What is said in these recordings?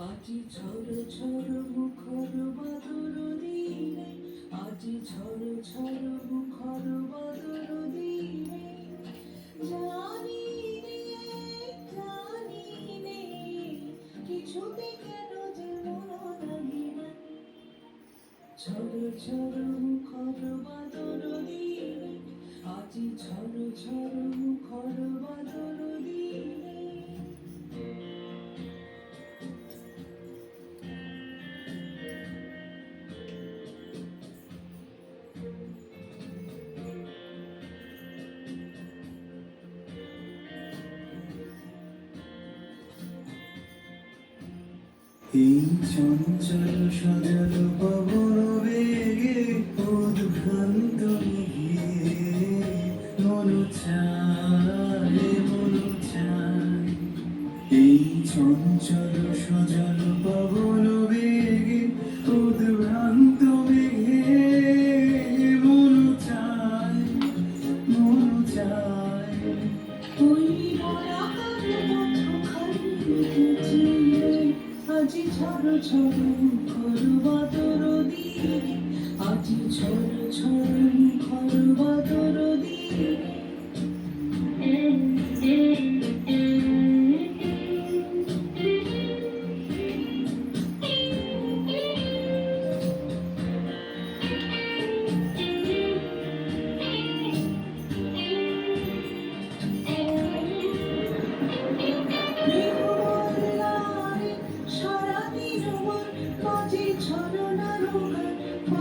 আজি ঝড় ঝড় মুখর বাদর দিনে আজি ঝড় ঝড় মুখর বাদর দিনে জানি রে জানি রে, কিছুতে কেন যে মন লাগে না। ঝড় ঝড় মুখর বাদর দিনে এই চঞ্চল সজল পবন বেগে উদ্ভ্রান্ত মন চায় মন চায় এই চঞ্চল সজল পবন বেগে উদ্ভ্রান্ত আজি ঝড় ঝড় মুখর বাদর দিয়ে আজি ঝড় ঝড় মুখর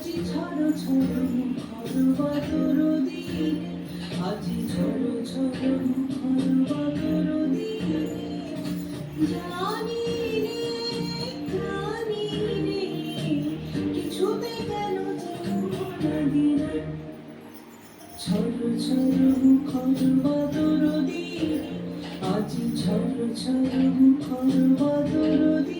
আজি ঝড় ঝড় মুখর বাদর দিনে আজি ঝড় ঝড় মুখর বাদর দিনে জানি রে জানি রে, কিছুতে কেন যে লাগে না ঝড় ঝড় মুখর বাদর দিনে আজি ঝড় ঝড় মুখর বাদর দিনে